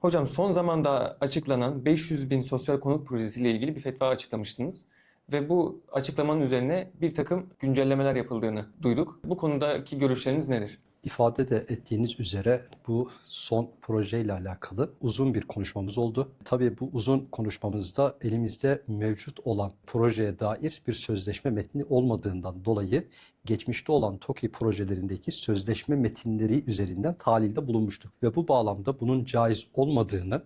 Hocam son zamanda açıklanan 500 bin sosyal konut projesiyle ilgili bir fetva açıklamıştınız. Ve bu açıklamanın üzerine bir takım güncellemeler yapıldığını duyduk. Bu konudaki görüşleriniz nedir? İfade de ettiğiniz üzere bu son projeyle alakalı uzun bir konuşmamız oldu. Tabii bu uzun konuşmamızda elimizde mevcut olan projeye dair bir sözleşme metni olmadığından dolayı geçmişte olan TOKİ projelerindeki sözleşme metinleri üzerinden tahlilde bulunmuştuk. Ve bu bağlamda bunun caiz olmadığını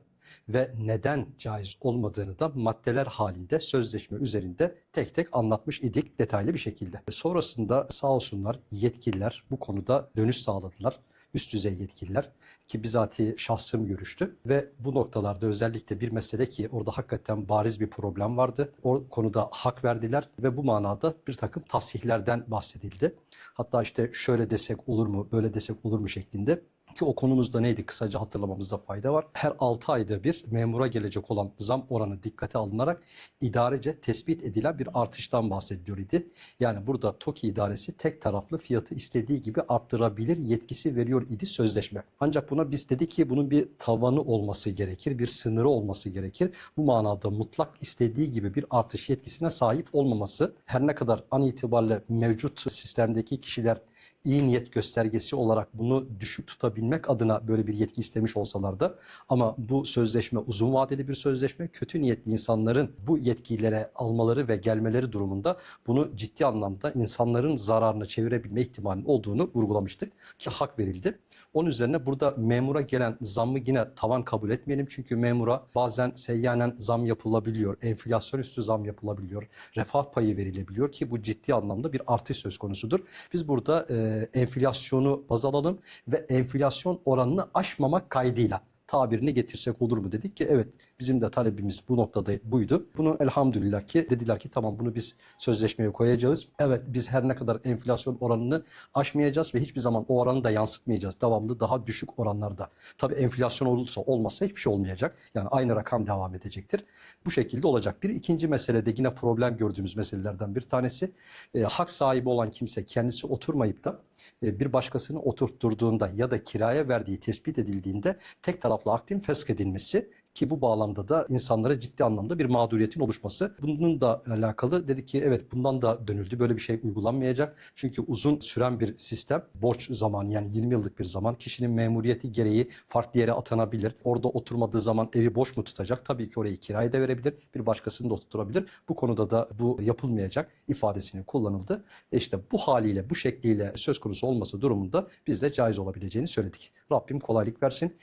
ve neden caiz olmadığını da maddeler halinde sözleşme üzerinde tek tek anlatmış idik detaylı bir şekilde. Sonrasında sağ olsunlar yetkililer bu konuda dönüş sağladılar. Üst düzey yetkililer ki bizatihi şahsım görüştü ve bu noktalarda özellikle bir mesele ki orada hakikaten bariz bir problem vardı. O konuda hak verdiler ve bu manada bir takım tasihlerden bahsedildi. Hatta işte şöyle desek olur mu, böyle desek olur mu şeklinde ki o konumuzda neydi kısaca hatırlamamızda fayda var. Her 6 ayda bir memura gelecek olan zam oranı dikkate alınarak idarece tespit edilen bir artıştan bahsediliyor idi. Yani burada TOKİ idaresi tek taraflı fiyatı istediği gibi arttırabilir yetkisi veriyor idi sözleşme. Ancak buna biz dedik ki bunun bir tavanı olması gerekir, bir sınırı olması gerekir. Bu manada mutlak istediği gibi bir artış yetkisine sahip olmaması her ne kadar an itibariyle mevcut sistemdeki kişiler iyi niyet göstergesi olarak bunu düşük tutabilmek adına böyle bir yetki istemiş olsalar da ama bu sözleşme uzun vadeli bir sözleşme. Kötü niyetli insanların bu yetkilere almaları ve gelmeleri durumunda bunu ciddi anlamda insanların zararına çevirebilme ihtimalinin olduğunu vurgulamıştık ki hak verildi. Onun üzerine burada memura gelen zammı yine tavan kabul etmeyelim. Çünkü memura bazen seyyanen zam yapılabiliyor. Enflasyon üstü zam yapılabiliyor. Refah payı verilebiliyor ki bu ciddi anlamda bir artış söz konusudur. Biz burada e, enflasyonu baz alalım ve enflasyon oranını aşmamak kaydıyla tabirini getirsek olur mu dedik ki evet bizim de talebimiz bu noktada buydu. Bunu elhamdülillah ki dediler ki tamam bunu biz sözleşmeye koyacağız. Evet biz her ne kadar enflasyon oranını aşmayacağız ve hiçbir zaman o oranı da yansıtmayacağız. Devamlı daha düşük oranlarda. Tabii enflasyon olursa olmazsa hiçbir şey olmayacak. Yani aynı rakam devam edecektir. Bu şekilde olacak. Bir ikinci mesele de yine problem gördüğümüz meselelerden bir tanesi. E, hak sahibi olan kimse kendisi oturmayıp da e, bir başkasını oturtturduğunda ya da kiraya verdiği tespit edildiğinde tek taraflı akdin feshedilmesi ki bu bağlamda da insanlara ciddi anlamda bir mağduriyetin oluşması. Bunun da alakalı dedi ki evet bundan da dönüldü. Böyle bir şey uygulanmayacak. Çünkü uzun süren bir sistem. Borç zamanı yani 20 yıllık bir zaman. Kişinin memuriyeti gereği farklı yere atanabilir. Orada oturmadığı zaman evi boş mu tutacak? Tabii ki orayı kiraya da verebilir. Bir başkasını da oturtturabilir. Bu konuda da bu yapılmayacak ifadesini kullanıldı. E işte bu haliyle bu şekliyle söz konusu olması durumunda biz de caiz olabileceğini söyledik. Rabbim kolaylık versin.